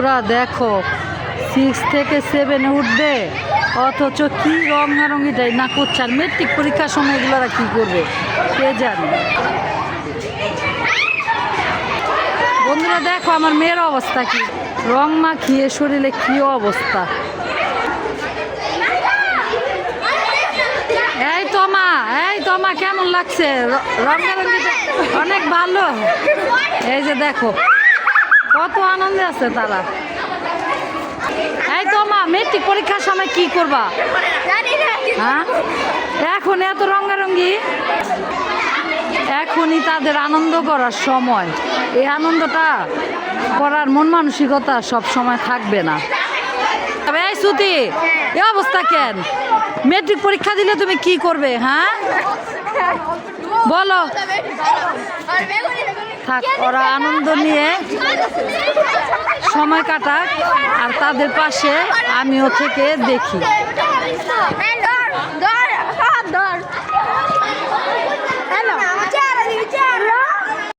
বন্ধুরা দেখো সিক্স থেকে সেভেনে উঠবে, অথচ কি রঙারঙিটাই না করছে আর মেট্রিক পরীক্ষার সময় এগুলোরা কি করবে? কে জানে? বন্ধুরা দেখো আমার মেয়ের অবস্থা কি। রং মাখিয়ে শরীরে কি অবস্থা? এই তোমা এই তোমা কেমন লাগছে? র- রঙারঙিটা অনেক ভালো। এই যে দেখো কত আনন্দে আছে তারা। এই তো মা মেট্রিক পরীক্ষার সময় কি করবা? হ্যাঁ? এখন এত রঙারঙ্গি এখনই তাদের আনন্দ করার সময়। এই আনন্দটা করার মন মানসিকতা সব সময় থাকবে না। তবে এই সুতি এ অবস্থা কেন? মেট্রিক পরীক্ষা দিলে তুমি কি করবে হ্যাঁ? বলো। থাক ওরা আনন্দ নিয়ে সময় কাটাক আর তাদের পাশে আমিও থেকে দেখি।